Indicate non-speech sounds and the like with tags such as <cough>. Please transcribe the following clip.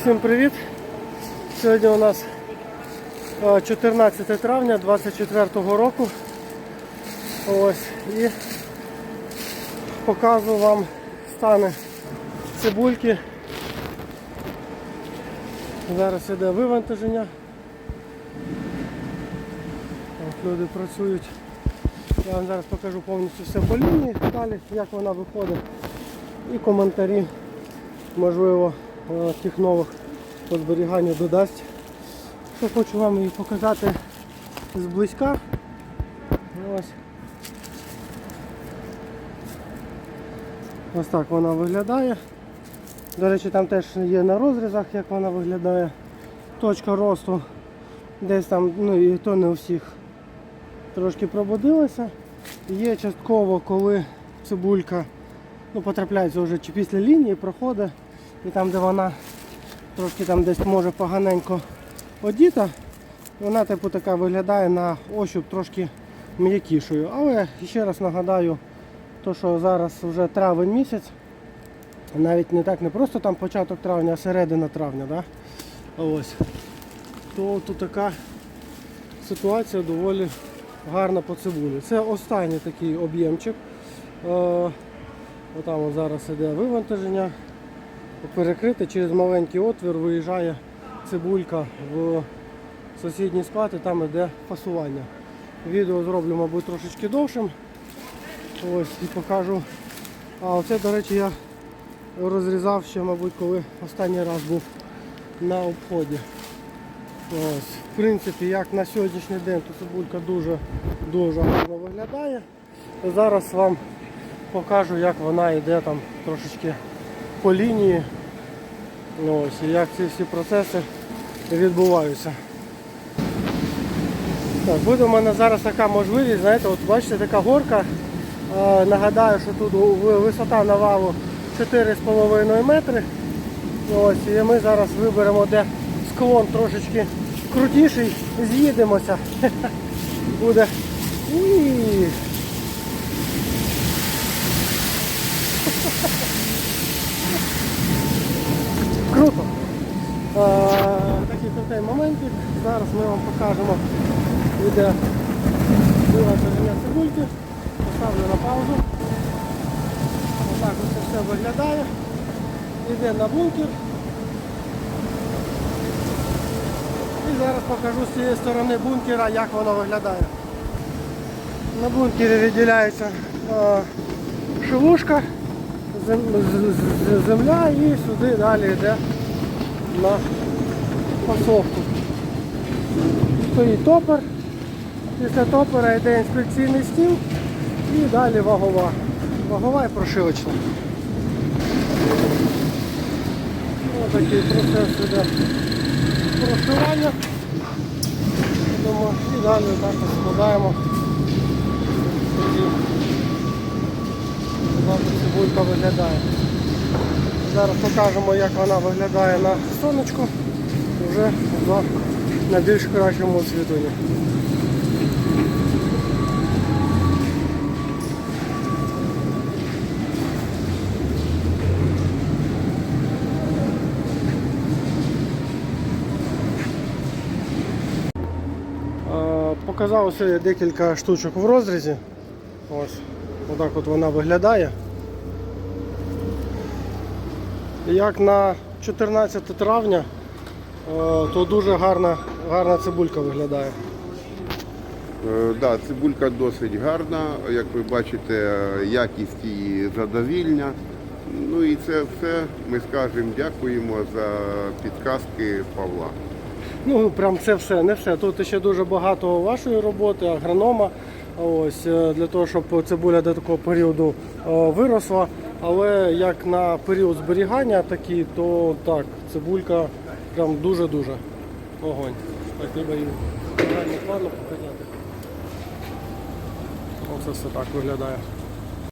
Всім привіт! Сьогодні у нас е, 14 травня 24 року. Ось і показую вам стани цибульки. Зараз іде вивантаження. От люди працюють. Я вам зараз покажу повністю все по лінії, далі як вона виходить. І коментарі, можливо, тих нових по зберіганню додасть. Що хочу вам її показати зблизька. Ось. Ось так вона виглядає. До речі, там теж є на розрізах, як вона виглядає. Точка росту десь там, ну і то не у всіх трошки пробудилася. Є частково, коли цибулька ну, потрапляється вже чи після лінії, проходить, і там, де вона трошки там десь може поганенько одіта, вона типу така виглядає на ощуп трошки м'якішою. Але ще раз нагадаю, то, що зараз вже травень місяць, навіть не так не просто там початок травня, а середина травня. Да? Ось. То тут така ситуація доволі гарна по цибулі. Це останній такий об'ємчик. Е, Отам от зараз іде вивантаження. Перекрите через маленький отвір виїжджає цибулька в сусідній склад і там іде фасування. Відео зроблю, мабуть, трошечки довшим. Ось і покажу. А оце, до речі, я розрізав ще, мабуть, коли останній раз був на обході. Ось, в принципі, як на сьогоднішній день, то цибулька дуже дуже гарно виглядає. Зараз вам покажу, як вона йде там трошечки по лінії. Ну, Ось, як ці всі процеси відбуваються. Так, буде у мене зараз така можливість, знаєте, от бачите, така горка. Е, нагадаю, що тут висота навалу 4,5 метри. Ось, і ми зараз виберемо, де склон трошечки крутіший, з'їдемося. <laughs> Буде. Уї. Такий моментик. Зараз ми вам покажемо відео вивантаження цибульки. Поставлю на паузу. Отак ось це все виглядає. Йде на бункер. І зараз покажу з цієї сторони бункера, як воно виглядає. На бункері відділяється е, шелушка, земля і сюди далі йде на фасовку. Стоїть топор. Після топора йде інспекційний стіл і далі вагова. Вагова і прошивочна. Ось такий процес іде прошивання. І далі так складаємо. Цибулька виглядає. Зараз покажемо, як вона виглядає на сонечку вже на більш кращому освітленні. Е, Показав ось декілька штучок в розрізі. Ось, отак от вона виглядає. Як на 14 травня, то дуже гарна, гарна цибулька виглядає. Е, Да, цибулька досить гарна, як ви бачите, е, якість її задовільня. Ну і це все ми скажемо дякуємо за підказки Павла. Ну, прям це все, не все. Тут ще дуже багато вашої роботи, агронома. Ось е, для того, щоб цибуля до такого періоду е, виросла. Але як на період зберігання такий, то так, цибулька прям дуже-дуже огонь. Так, її реально плавно показати. Оце все так виглядає.